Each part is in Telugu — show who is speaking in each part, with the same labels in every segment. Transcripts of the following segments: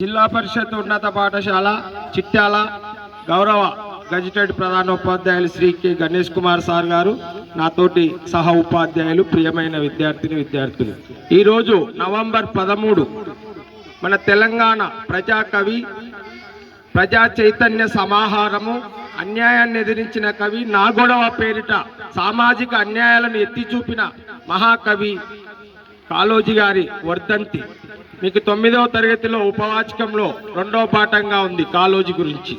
Speaker 1: జిల్లా పరిషత్ ఉన్నత పాఠశాల చిట్టాల గౌరవ గజిటెడ్ ప్రధానోపాధ్యాయులు శ్రీ కె గణేష్ కుమార్ సార్ గారు నాతోటి సహ ఉపాధ్యాయులు ప్రియమైన విద్యార్థిని విద్యార్థులు. ఈరోజు నవంబర్ పదమూడు మన తెలంగాణ ప్రజాకవి ప్రజా చైతన్య సమాహారము అన్యాయాన్ని ఎదిరించిన కవి నాగొడవ పేరిట సామాజిక అన్యాయాలను ఎత్తి చూపిన మహాకవి కాళోజీ గారి వర్ధంతి. మీకు తొమ్మిదవ తరగతిలో ఉపవాచకంలో రెండవ పాఠంగా ఉంది కాలోజీ గురించి.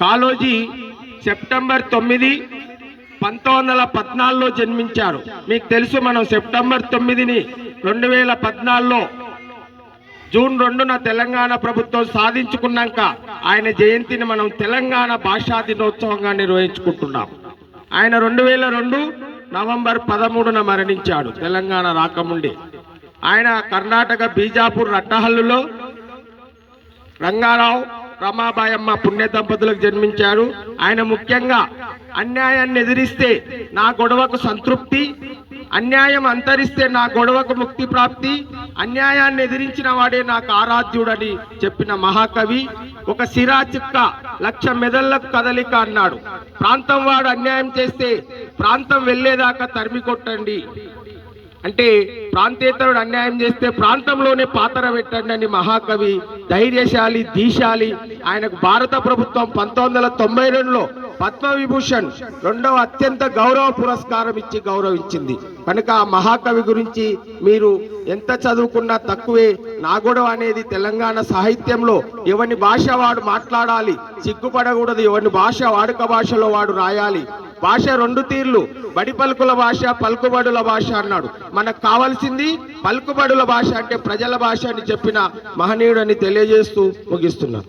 Speaker 1: కాలోజీ సెప్టెంబర్ తొమ్మిది పంతొమ్మిది వందల పద్నాలుగులో జన్మించారు. మీకు తెలుసు మనం సెప్టెంబర్ తొమ్మిదిని రెండు వేల పద్నాలుగులో జూన్ రెండున తెలంగాణ ప్రభుత్వం సాధించుకున్నాక ఆయన జయంతిని మనం తెలంగాణ భాషా దినోత్సవంగా నిర్వహించుకుంటున్నాం. ఆయన రెండు వేల రెండు నవంబర్ పదమూడున మరణించాడు. తెలంగాణ రాకముండే ఆయన కర్ణాటక బీజాపూర్ రట్టహల్లులో రంగారావు రమాబాయమ్మ పుణ్య దంపతులకు జన్మించారు. ఆయన ముఖ్యంగా అన్యాయాన్ని ఎదిరిస్తే నా గొడవకు సంతృప్తి అన్యాయం అంతరిస్తే నా గొడవకు ముక్తి ప్రాప్తి అన్యాయాన్ని ఎదిరించిన వాడే నాకు ఆరాధ్యుడని చెప్పిన మహాకవి ఒక సిరా చిక్క లక్ష మెదళ్ళకు కదలిక అన్నాడు. ప్రాంతం వాడు అన్యాయం చేస్తే ప్రాంతం వెళ్ళేదాకా తరిమి కొట్టండి. అంటే ప్రాంతేతరుడు అన్యాయం చేస్తే ప్రాంతంలోనే పాతర పెట్టండి అని మహాకవి ధైర్యశాలి దీశాలి ఆయనకు భారత ప్రభుత్వం పంతొమ్మిది వందల తొంభై రెండులో పద్మవిభూషణ్ రెండవ అత్యంత గౌరవ పురస్కారం ఇచ్చి గౌరవించింది. కనుక ఆ మహాకవి గురించి మీరు ఎంత చదువుకున్నా తక్కువే. నాగొడవ అనేది తెలంగాణ సాహిత్యంలో ఎవని భాష వాడు మాట్లాడాలి సిగ్గుపడకూడదు ఎవని భాష వాడుక భాషలో వాడు రాయాలి. భాష రెండు తీర్లు. బడి పలుకుల భాష పలుకుబడుల భాష అన్నాడు. మనకు కావాల్సింది పలుకుబడుల భాష అంటే ప్రజల భాష అని చెప్పిన మహనీయుడని తెలియజేస్తూ ముగిస్తున్నా.